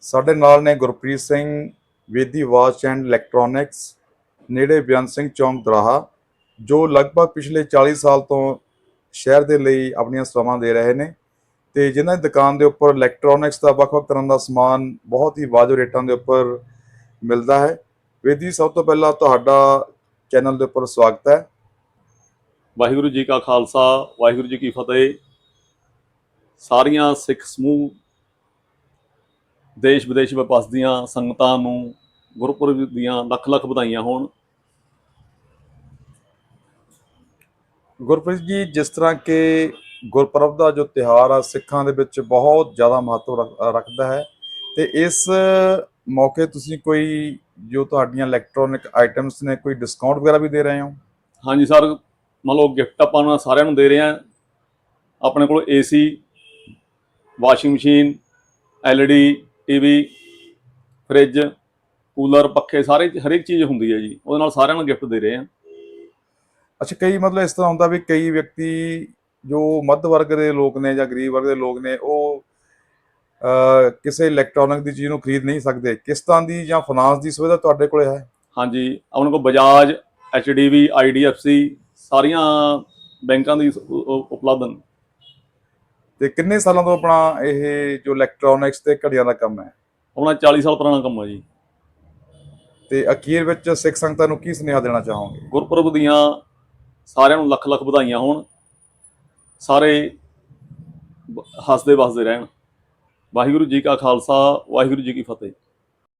ਸਾਡੇ ਨਾਲ ਨੇ Gurpreet Singh, Vedi watch and electronics, ਨੇੜੇ ਬੇਅੰਤ ਸਿੰਘ ਚੌਂਕ ਦਰਾਹਾ, ਜੋ ਲਗਭਗ ਪਿਛਲੇ 40 ਸਾਲ ਤੋਂ ਸ਼ਹਿਰ ਦੇ ਲਈ ਆਪਣੀਆਂ ਸੇਵਾਵਾਂ ਦੇ ਰਹੇ ਨੇ ਤੇ ਜਿਨ੍ਹਾਂ ਦੀ ਦੁਕਾਨ ਦੇ ਉੱਪਰ ਇਲੈਕਟ੍ਰੋਨਿਕਸ ਦਾ ਵੱਖ-ਵੱਖ ਤਰ੍ਹਾਂ ਦਾ ਸਮਾਨ ਬਹੁਤ ਹੀ ਵਾਜਬ ਰੇਟਾਂ ਦੇ ਉੱਪਰ ਮਿਲਦਾ ਹੈ। ਵੇਦੀ, ਸਭ ਤੋਂ ਪਹਿਲਾਂ ਤੁਹਾਡਾ ਚੈਨਲ ਦੇ ਉੱਪਰ ਸਵਾਗਤ ਹੈ। ਵਾਹਿਗੁਰੂ ਜੀ ਕਾ ਖਾਲਸਾ, ਵਾਹਿਗੁਰੂ ਜੀ ਕੀ ਫਤਿਹ। ਸਾਰੀਆਂ ਸਿੱਖ ਸਮੂਹ ਦੇਸ਼ ਵਿਦੇਸ਼ ਵਿੱਚ ਵਸਦੀਆਂ ਸੰਗਤਾਂ ਨੂੰ ਗੁਰਪੁਰਬ ਦੀਆਂ ਲੱਖ ਲੱਖ ਵਧਾਈਆਂ ਹੋਣ। ਗੁਰਪ੍ਰੀਤ ਜੀ ਜਿਸ ਤਰ੍ਹਾਂ ਕਿ ਗੁਰਪੁਰਬ ਦਾ ਜੋ ਤਿਉਹਾਰ ਆ ਸਿੱਖਾਂ ਦੇ ਵਿੱਚ ਬਹੁਤ ਜ਼ਿਆਦਾ ਮਹੱਤਵ ਰੱਖ- ਰੱਖਦਾ ਹੈ। ਤੇ ਇਸ ਮੌਕੇ ਤੁਸੀਂ ਕੋਈ ਜੋ ਤੁਹਾਡੀਆਂ ਇਲੈਕਟ੍ਰੋਨਿਕ ਆਈਟਮਸ ਨੇ ਕੋਈ ਡਿਸਕਾਊਂਟ ਵਗੈਰਾ ਵੀ ਦੇ ਰਹੇ ਹੋ? ਹਾਂਜੀ ਸਰ ਮੰਨ ਲਓ ਗਿਫਟ ਆਪਾਂ ਨੂੰ ਸਾਰਿਆਂ ਨੂੰ ਦੇ ਰਹੇ ਹਾਂ। ਆਪਣੇ ਕੋਲ AC washing machine LED TV fridge cooler ਪੱਖੇ ਸਾਰੇ ਹਰੇਕ ਚੀਜ਼ ਹੁੰਦੀ ਹੈ ਜੀ। ਉਹਦੇ ਨਾਲ ਸਾਰਿਆਂ ਨੂੰ ਗਿਫਟ ਦੇ ਰਹੇ ਹਾਂ। ਅੱਛਾ ਕਈ ਮਤਲਬ ਇਸ ਤਰ੍ਹਾਂ ਹੁੰਦਾ ਵੀ ਕਈ ਵਿਅਕਤੀ ਜੋ ਮੱਧ ਵਰਗ ਦੇ ਲੋਕ ਨੇ ਜਾਂ ਗਰੀਬ ਵਰਗ ਦੇ ਲੋਕ ਨੇ ਉਹ ਕਿਸੇ ਇਲੈਕਟ੍ਰੋਨਿਕ ਦੀ ਚੀਜ਼ ਨੂੰ ਖਰੀਦ ਨਹੀਂ ਸਕਦੇ। ਕਿਸ਼ਤਾਂ ਦੀ ਜਾਂ ਫਾਈਨਾਂਸ ਦੀ ਸੁਵਿਧਾ ਤੁਹਾਡੇ ਕੋਲੇ ਹੈ? ਹਾਂਜੀ ਆਪਣੇ ਕੋਲ ਬਜਾਜ ਐਚਡੀਬੀ ਆਈਡੀਐਫਸੀ ਸਾਰੀਆਂ ਬੈਂਕਾਂ ਦੀ ਉਪਲਬਧ ਹਨ। ਤੇ ਕਿੰਨੇ ਸਾਲਾਂ ਤੋਂ ਆਪਣਾ ਇਹ ਜੋ ਇਲੈਕਟ੍ਰੋਨਿਕਸ ਤੇ ਘੜੀਆਂ ਦਾ ਕੰਮ ਹੈ? ਆਪਣਾ 40 ਸਾਲ ਪੁਰਾਣਾ ਕੰਮ ਹੈ ਜੀ। ਤੇ ਅਖੀਰ ਵਿੱਚ ਸਿੱਖ ਸੰਗਤਾਂ ਨੂੰ ਕੀ ਸੁਨੇਹਾ ਦੇਣਾ ਚਾਹੋਗੇ? ਗੁਰਪੁਰਬ ਦੀਆਂ ਸਾਰਿਆਂ ਨੂੰ ਲੱਖ ਲੱਖ ਵਧਾਈਆਂ ਹੋਣ। ਸਾਰੇ ਹੱਸਦੇ ਵਸਦੇ ਰਹਿਣ। ਵਾਹਿਗੁਰੂ ਜੀ ਕਾ ਖਾਲਸਾ ਵਾਹਿਗੁਰੂ ਜੀ ਕੀ ਫਤਿਹ।